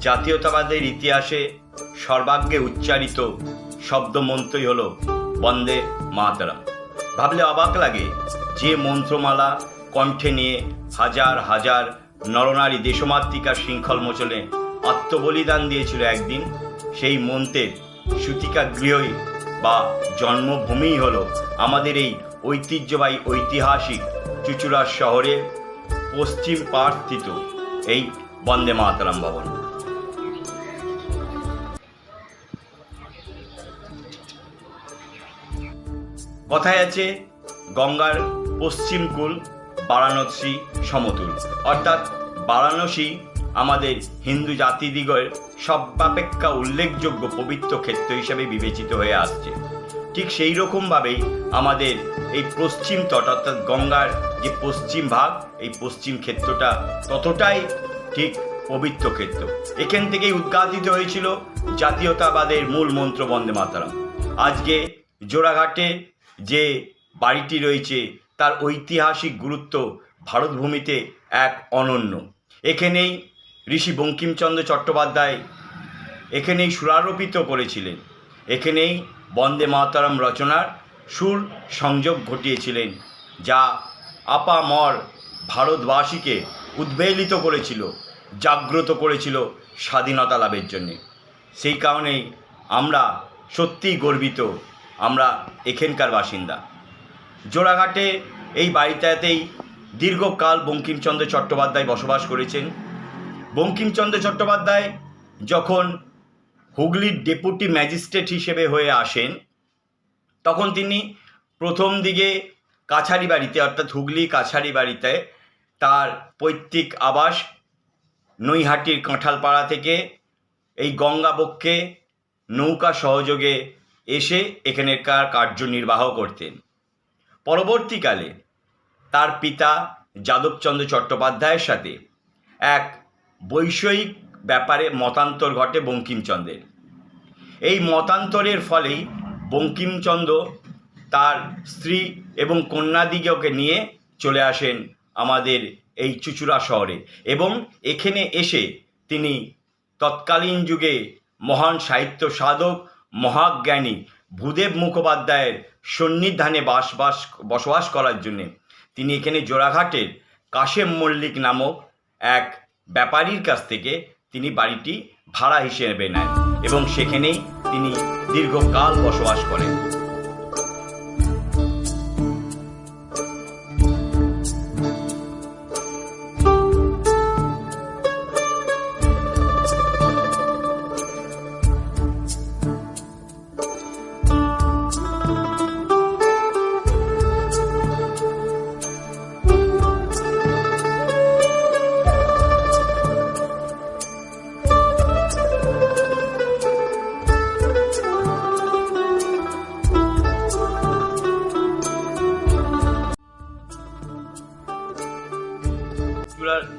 জাতীয়তাবাদের ইতিহাসে সর্বাগ্যে উচ্চারিত শব্দমন্ত্রই হল বন্দে মাতরম। ভাবলে অবাক লাগে যে মন্ত্রমালা কণ্ঠে নিয়ে হাজার হাজার নরনারী দেশমাতৃকার শৃঙ্খল মোচনে আত্মবলিদান দিয়েছিল একদিন। সেই মন্ত্রের সুতিকা গৃহই বা জন্মভূমিই হল আমাদের এই ঐতিহ্যবাহী ঐতিহাসিক চুচুড়ার শহরে পশ্চিম পাড়স্থিত এই বন্দে মাতরম ভবন। কথায় আছে, গঙ্গার পশ্চিম কূল বারাণসী সমতুল। অর্থাৎ বারাণসী আমাদের হিন্দু জাতিদিগের সর্বাপেক্ষা উল্লেখযোগ্য পবিত্র ক্ষেত্র হিসেবে বিবেচিত হয়ে আসছে। ঠিক সেই রকমভাবেই আমাদের এই পশ্চিম তট, অর্থাৎ গঙ্গার যে পশ্চিম ভাগ, এই পশ্চিম ক্ষেত্রটা ততটাই ঠিক পবিত্র ক্ষেত্র। এখান থেকেই উদ্ঘাটিত হয়েছিল জাতীয়তাবাদের মূল মন্ত্র বন্দে মাতারাম। আজকে জোড়াঘাটে যে বাড়িটি রয়েছে তার ঐতিহাসিক গুরুত্ব ভারতভূমিতে এক অনন্য। এখানেই ঋষি বঙ্কিমচন্দ্র চট্টোপাধ্যায় এখানেই সুরারোপিত করেছিলেন। এখানেই বন্দে মাতারাম রচনার সুর সংযোগ ঘটিয়েছিলেন, যা আপামর ভারতবাসীকে উদ্বেলিত করেছিল, জাগ্রত করেছিল স্বাধীনতা লাভের জন্যে। সেই কারণেই আমরা সত্যিই গর্বিত আমরা এখানকার বাসিন্দা। জোড়াঘাটে এই বাড়িটাতেই দীর্ঘকাল বঙ্কিমচন্দ্র চট্টোপাধ্যায় বসবাস করেছেন। বঙ্কিমচন্দ্র চট্টোপাধ্যায় যখন হুগলির ডেপুটি ম্যাজিস্ট্রেট হিসেবে হয়ে আসেন, তখন তিনি প্রথম দিকে কাছারি বাড়িতে, অর্থাৎ হুগলি কাছারি বাড়িতে তার পৈতৃক আবাস নৈহাটির কাঁঠালপাড়া থেকে এই গঙ্গাবক্ষে নৌকা সহযোগে এসে এখানকার কার্যনির্বাহ করতেন। পরবর্তীকালে তার পিতা যাদবচন্দ্র চট্টোপাধ্যায়ের সাথে এক বৈষয়িক ব্যাপারে মতান্তর ঘটে বঙ্কিমচন্দ্রের। এই মতান্তরের ফলেই বঙ্কিমচন্দ্র তার স্ত্রী এবং কন্যাদিগকে নিয়ে চলে আসেন আমাদের এই চুচুড়া শহরে এবং এখানে এসে তিনি তৎকালীন যুগে মহান সাহিত্য সাধক মহাজ্ঞানী ভূদেব মুখোপাধ্যায়ের সন্নিধানে বাসবাস, বসবাস করার জন্যে। তিনি এখানে জোড়াঘাটের কাশেম মল্লিক নামক এক ব্যাপারীর কাছ থেকে তিনি বাড়িটি ভাড়া হিসেবে নেন এবং সেখানেই তিনি দীর্ঘকাল বসবাস করেন।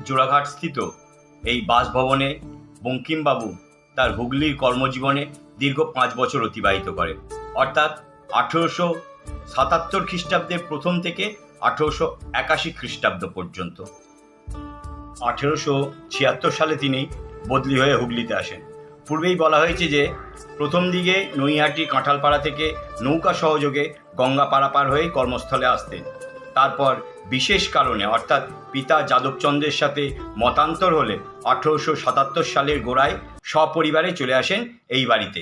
চুড়ার জোড়াঘাট স্থিত এই বাসভবনে বঙ্কিমবাবু তার হুগলির কর্মজীবনে দীর্ঘ পাঁচ বছর অতিবাহিত করেন অর্থাৎ আঠেরোশো সাতাত্তর খ্রিস্টাব্দের প্রথম থেকে আঠেরোশো একাশি খ্রিস্টাব্দ পর্যন্ত। আঠেরোশো ছিয়াত্তর সালে তিনি বদলি হয়ে হুগলিতে আসেন। পূর্বেই বলা হয়েছে যে, প্রথম দিকে নৈহাটি কাঁঠালপাড়া থেকে নৌকা সহযোগে গঙ্গা পারাপার হয়ে কর্মস্থলে আসতেন। তারপর বিশেষ কারণে, অর্থাৎ পিতা যাদবচন্দ্রের সাথে মতান্তর হলে আঠেরোশো সাতাত্তর সালের গোড়ায় সপরিবারে চলে আসেন এই বাড়িতে।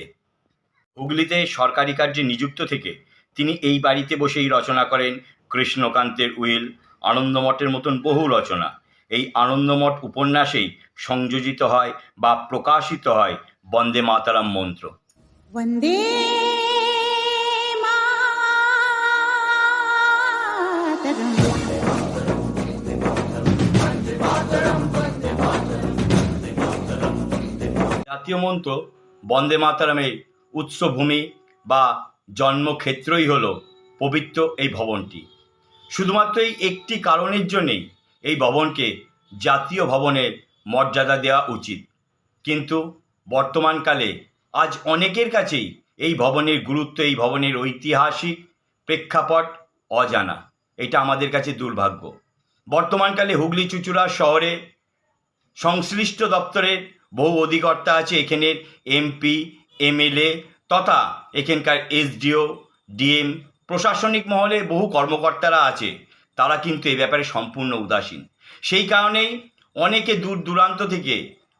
হুগলিতে সরকারি কার্যে নিযুক্ত থেকে তিনি এই বাড়িতে বসেই রচনা করেন কৃষ্ণকান্তের উইল, আনন্দমঠের মতন বহু রচনা। এই আনন্দমঠ উপন্যাসেই সংযোজিত হয় বা প্রকাশিত হয় বন্দে মাতারাম মন্ত্র। বন্দে জাতীয় মন্ত্র বন্দে মাতারামের উৎসভূমি বা জন্মক্ষেত্রই হল পবিত্র এই ভবনটি। শুধুমাত্র এই একটি কারণের জন্যেই এই ভবনকে জাতীয় ভবনের মর্যাদা দেওয়া উচিত। কিন্তু বর্তমানকালে আজ অনেকের কাছেই এই ভবনের গুরুত্ব, এই ভবনের ঐতিহাসিক প্রেক্ষাপট অজানা। এটা আমাদের কাছে দুর্ভাগ্য। বর্তমানকালে হুগলি চুচুড়া শহরে সংশ্লিষ্ট দপ্তরের বহু অধিকর্তা আছে এখানের এমপি এমএলএ তথা এখানকার এসডিও ডিএম প্রশাসনিক মহলে বহু কর্মকর্তারা আছে। তারা কিন্তু এই ব্যাপারে সম্পূর্ণ উদাসীন। সেই কারণেই অনেকে দূর দূরান্ত থেকে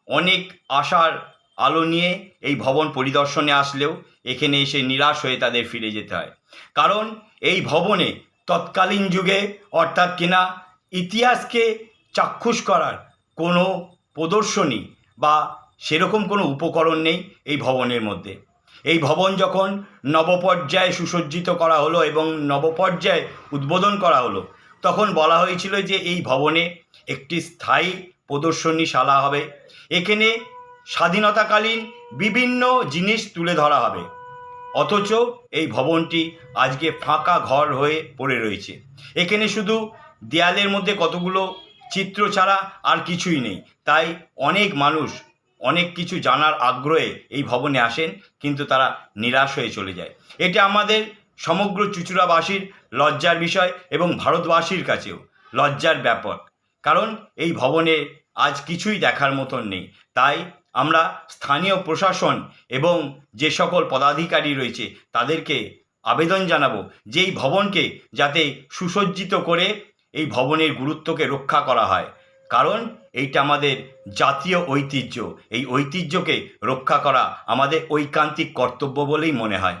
অনেক আশার আলো নিয়ে এই ভবন পরিদর্শনে আসলেও এখানে এসে নিরাশ হয়ে তাদের ফিরে যেতে হয়। কারণ এই ভবনে তৎকালীন যুগে অর্থাৎ কিনা ইতিহাসকে চাক্ষুষ করার কোনো প্রদর্শনী বা সেরকম কোনো উপকরণ নেই এই ভবনের মধ্যে। এই ভবন যখন নবপর্যায়ে সুসজ্জিত করা হলো এবং নবপর্যায়ে উদ্বোধন করা হলো, তখন বলা হয়েছিল যে এই ভবনে একটি স্থায়ী প্রদর্শনীশালা হবে। এখানে স্বাধীনতাকালীন বিভিন্ন জিনিস তুলে ধরা হবে। অথচ এই ভবনটি আজকে ফাঁকা ঘর হয়ে পড়ে রয়েছে। এখানে শুধু দেয়ালের মধ্যে কতগুলো চিত্র ছাড়া আর কিছুই নেই। তাই অনেক মানুষ অনেক কিছু জানার আগ্রহে এই ভবনে আসেন, কিন্তু তারা নিরাশ হয়ে চলে যায়। এটা আমাদের সমগ্র চুচুড়াবাসীর লজ্জার বিষয় এবং ভারতবাসীর কাছেও লজ্জার ব্যাপক। কারণ এই ভবনে আজ কিছুই দেখার মতন নেই। তাই আমরা স্থানীয় প্রশাসন এবং যে সকল পদাধিকারী রয়েছে, তাদেরকে আবেদন জানাব যে এই ভবনকে যাতে সুসজ্জিত করে এই ভবনের গুরুত্বকে রক্ষা করা হয়। কারণ এইটা আমাদের জাতীয় ঐতিহ্য। এই ঐতিহ্যকে রক্ষা করা আমাদের ঐকান্তিক কর্তব্য বলেই মনে হয়।